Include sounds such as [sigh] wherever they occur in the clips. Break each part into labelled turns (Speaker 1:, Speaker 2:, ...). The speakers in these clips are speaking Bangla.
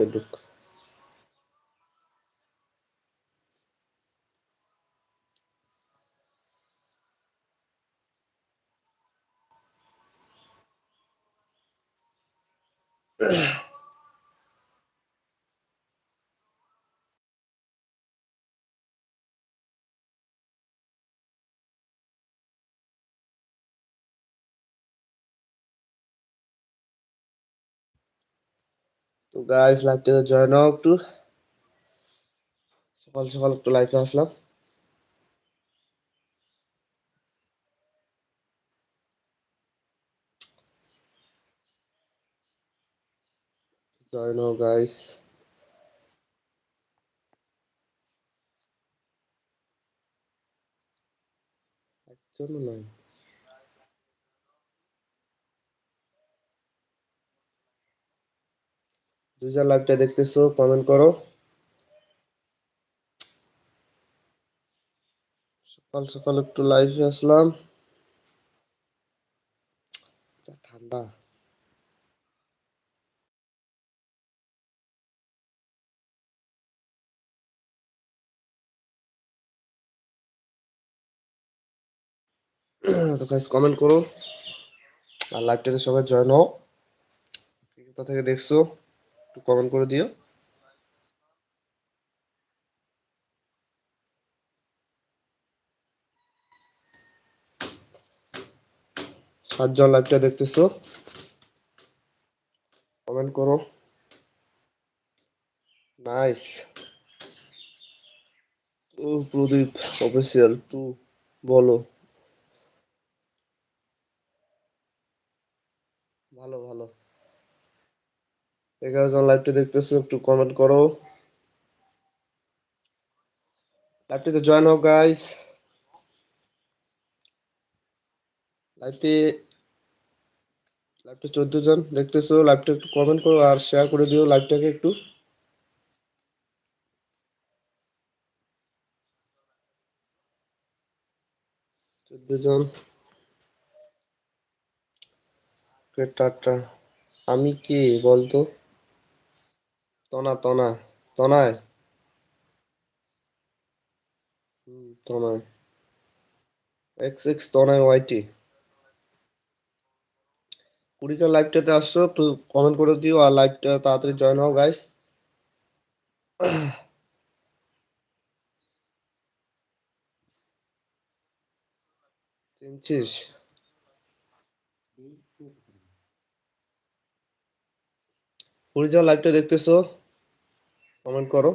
Speaker 1: Olduk. Ugh. [clears throat] তো গাইস লাইভটাতে জয়েন হও একটু। সকাল সকাল একটু লাইভে আসলাম। জয়েন হও গাইস একজন দুইজন লাইভটা দেখতেছো কমেন্ট করো। সকাল সকাল একটু লাইভে আসলাম। ঠান্ডা। তো গাইস কমেন্ট করো। আর লাইভটাতে সবাই জয়েন হও। কোথা থেকে দেখছ। একটু কমেন্ট করে দিও। সাতজন লাইভটা দেখতেছো। কমেন্ট করো। নাইস প্রদীপ অফিসিয়াল টু বলো। ভালো ভালো। এগারো জন লাইভটা দেখতেছো, একটু কমেন্ট করো। লাইভটিতে জয়েন হও গাইস লাইভটি লাইভটা চোদ্দ জন, দেখতেছো লাইভটা একটু কমেন্ট করো আর শেয়ার করে দিও লাইভটাকে একটু। চোদ্দ জন। আমি কে, বলতো? তনা তনা তনায় তনায় এক্স এক্স তনায় ওয়াইটি কুড়ি জন লাইভটাতে আসছো, একটু কমেন্ট করে দিও আর লাইভটা তাড়াতাড়ি জয়েন হও গাইস চিনছিস? কুড়ি জন লাইভটা দেখতেছো? কমেন্ট করো।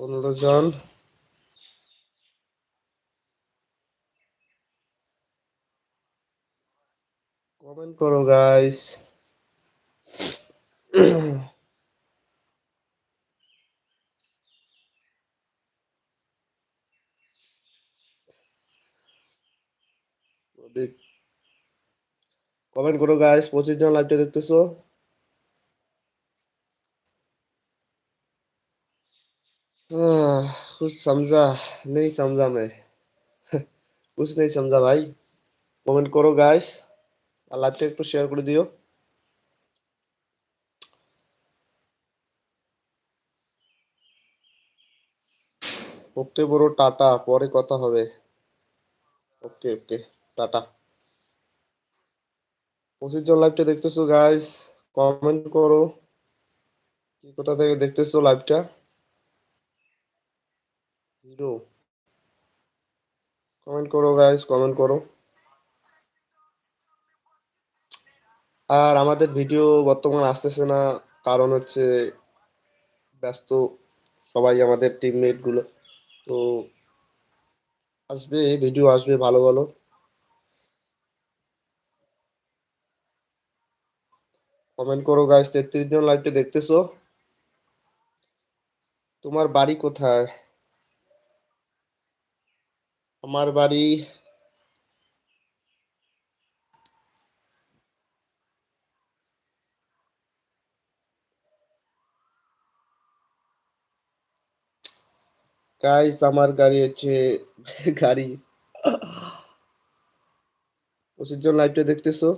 Speaker 1: পনেরো জন। কমেন্ট করো গাইস কমেন্ট করো গাইস পঁচিশ জন লাইভটা দেখতেছো। कुछ समझा नहीं समझा मैं [laughs] कुछ नहीं समझा भाई কমেন্ট করো গাইস আর লাইভটা একটু শেয়ার করে দিও ওকে বড় টাটা পরে কথা হবে ওকে ওকে টাটা পঁচিশ জন লাইভটা দেখতেছো গাইস কমেন্ট করো কি কোথা থেকে দেখতেছো লাইভটা হিরো কমেন্ট করো গাইস কমেন্ট করো। আর আমাদের ভিডিও বর্তমানে আসতেছে না, কারণ হচ্ছে ব্যস্ত সবাই আমাদের টিমমেটগুলো। তো আসবে ভিডিও আসবে, ভালো ভালো কমেন্ট করো গাইস তেত্রিশ জন লাইভটা দেখতেছো? তোমার বাড়ি কোথায়? আমার বাড়ি গাইস আমার গাড়ি হচ্ছে গাড়ি। প্রচুর জন লাইভটা দেখতেছো?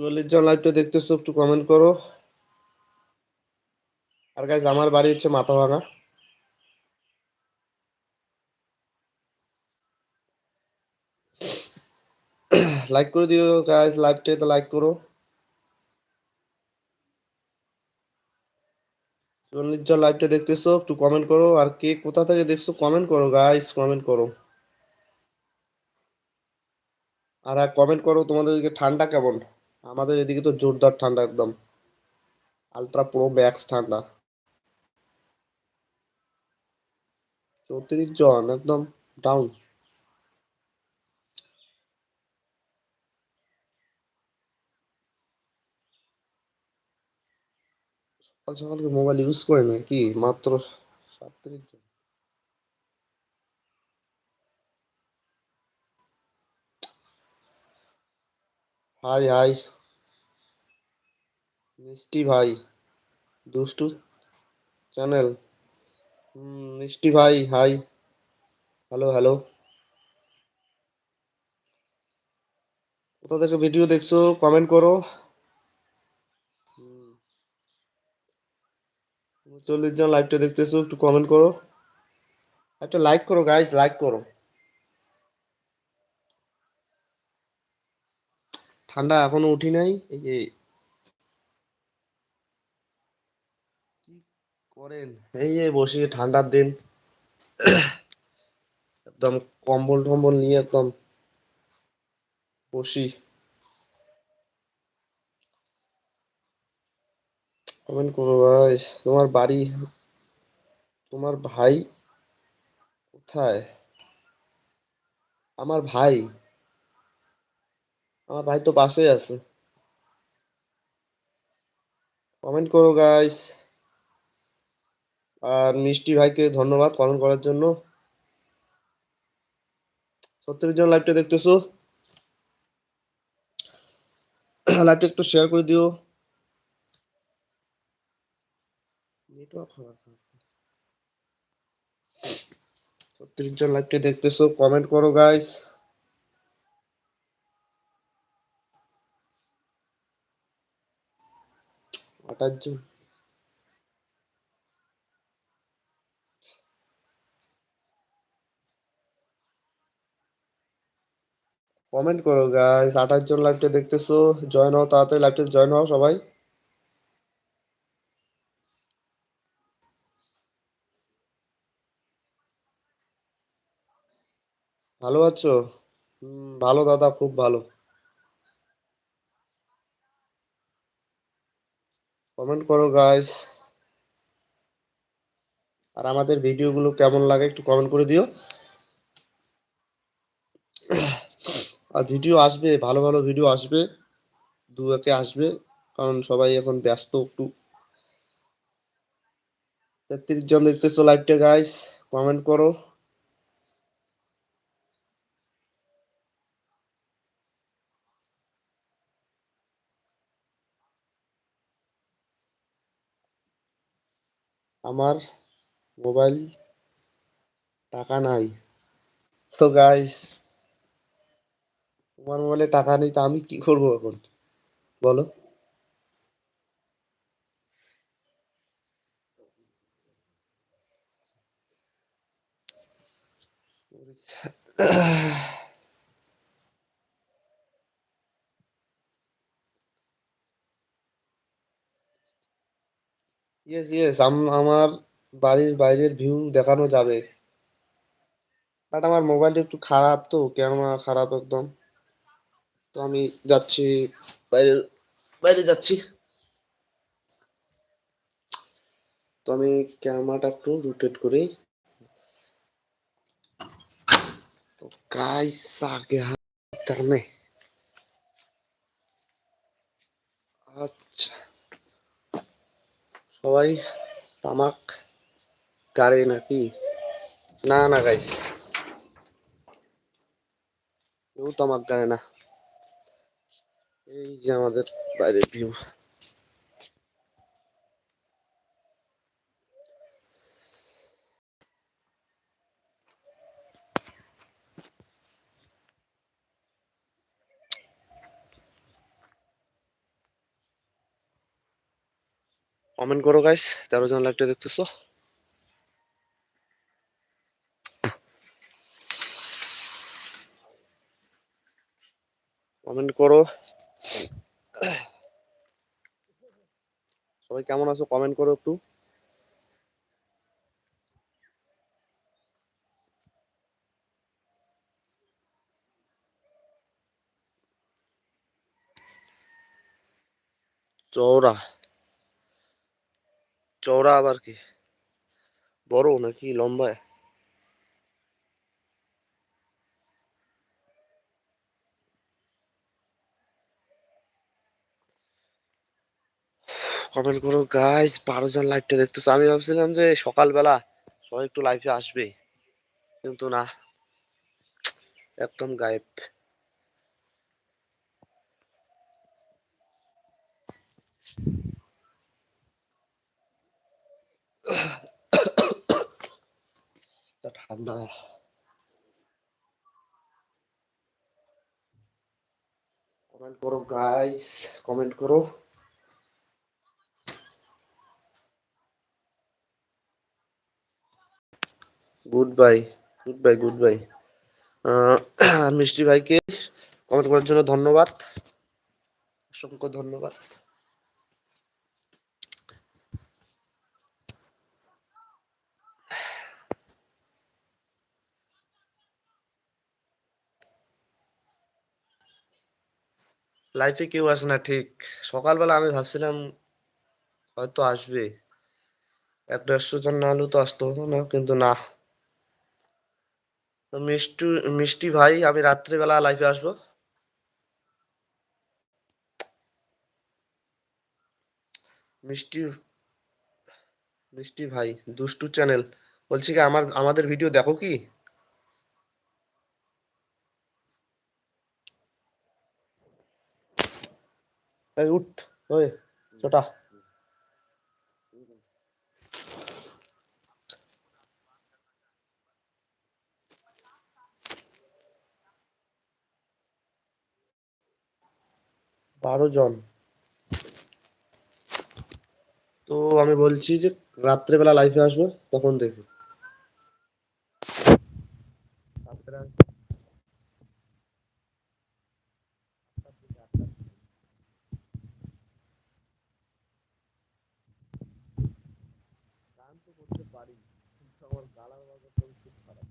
Speaker 1: চল্লিশ জন লাইভটা দেখতেছো, একটু কমেন্ট করো। আর গাইজ আমার বাড়ি হচ্ছে মাথা ভাঙা লাইক করে দিও গাইজ লাইভটাতে লাইক করো। চল্লিশ জন লাইভটা দেখতেছো, একটু কমেন্ট করো। আর কে কোথা থেকে দেখছ কমেন্ট করো গাইজ কমেন্ট করো। আর কমেন্ট করো তোমাদের এদিকে ঠান্ডা কেমন? আমাদের এদিকে তো জোরদার ঠান্ডা একদম। আলট্রা প্রো ম্যাক্স ঠান্ডা। চৌত্রিশ জন, একদম ডাউন সকাল সকাল মোবাইল ইউজ করে না কি মাত্র সাতত্রিশ জন। High high. মিষ্টি ভাই, দুষ্টু চ্যানেল মিষ্টি ভাই হাই হ্যালো হ্যালো কোথা থেকে ভিডিও দেখছ কমেন্ট করো। চল্লিশ জন লাইভটা দেখতেছো, একটু কমেন্ট করো। একটা লাইক করো গাইস লাইক করো। ঠান্ডা এখনও উঠি নাই, এই যে কি করেন? এই যে বসে ঠান্ডার দিন, একদম কম্বল টম্বল নিয়ে একদম বসি। কমেন্ট করো গাইস তোমার বাড়ি, তোমার ভাই কোথায়? আমার ভাই? আমার ভাই তো পাশেই আছে। কমেন্ট করো গাইস আর মিষ্টি ভাইকে ধন্যবাদ কমেন্ট করার জন্য। সত্তর জন লাইভটা দেখতেছো। লাইভটা একটু শেয়ার করে দিও। নেটওয়ার্ক খারাপ সত্তর জন লাইভটা দেখতেছো কমেন্ট করো গাইস আঠাশ জন। কমেন্ট করো গাইস আঠাশ জন লাইভটা দেখতেছো। জয়েন হও, তাড়াতাড়ি লাইভটা জয়েন হও সবাই। ভালো আছো? ভালো দাদা, খুব ভালো। কমেন্ট করো গাইস আর আমাদের ভিডিওগুলো কেমন লাগে একটু কমেন্ট করে দিও। আর ভিডিও আসবে, ভালো ভালো ভিডিও আসবে দু একে আসবে, কারণ সবাই এখন ব্যস্ত একটু। তেত্রিশ জন দেখতেছো লাইভটা গাইস কমেন্ট করো। আমার মোবাইল টাকা নাই। তো গাইস তোমার মোবাইলে টাকা নেই, তা আমি কি করব এখন? বলো। ইয়েস ইয়েস আমার বাড়ির বাইরের ভিউ দেখানো যাবে। বাট আমার মোবাইলটা একটু খারাপ তো ক্যামেরা খারাপ একদম। তো আমি যাচ্ছি বাইরে বাইরে যাচ্ছি তো আমি ক্যামেরাটা একটু রোটেট করি তো গাইস আগে करने আচ্ছা সবাই তামাক গাড়ে নাকি না না গাইস কেউ তামাক গাড়ে না এই যে আমাদের বাইরে ভিউ কমেন্ট করো গাইস তেরো জন লাইভটা দেখতেছো? কমেন্ট করো। কেমন আছো কমেন্ট করো একটু। চওড়া। চওড়া আবার কি? বড় নাকি লম্বা? কমেন্ট করো গাইস বারো জন লাইভটা দেখতেছো। আমি ভাবছিলাম যে সকালবেলা সবাই একটু লাইভে আসবে, কিন্তু না, একদম গায়েব। [coughs] ঠান্ডা। কমেন্ট করো গাইস কমেন্ট করো। Good bye good bye good bye মিষ্টি ভাইকে কমেন্ট করার জন্য ধন্যবাদ। অসংখ্য ধন্যবাদ। লাইফে কেউ আসে না, ঠিক। সকালবেলা আমি ভাবছিলাম, হয়তো আসবে। এক দেড়শো জন না হলেও তো আসতো না, কিন্তু না। তো মিষ্টি মিষ্টি ভাই, আমি রাত্রিবেলা লাইভে আসব। মিষ্টি মিষ্টি ভাই, দুষ্টু চ্যানেল বলছি কি, আমার, আমাদের ভিডিও দেখো কি? উঠ, ওই, ছোটা। বারো জন। তো আমি বলছি যে রাত্রেবেলা লাইভে আসব, তখন দেখি। গান তো করতে পারি আমার খুব খারাপ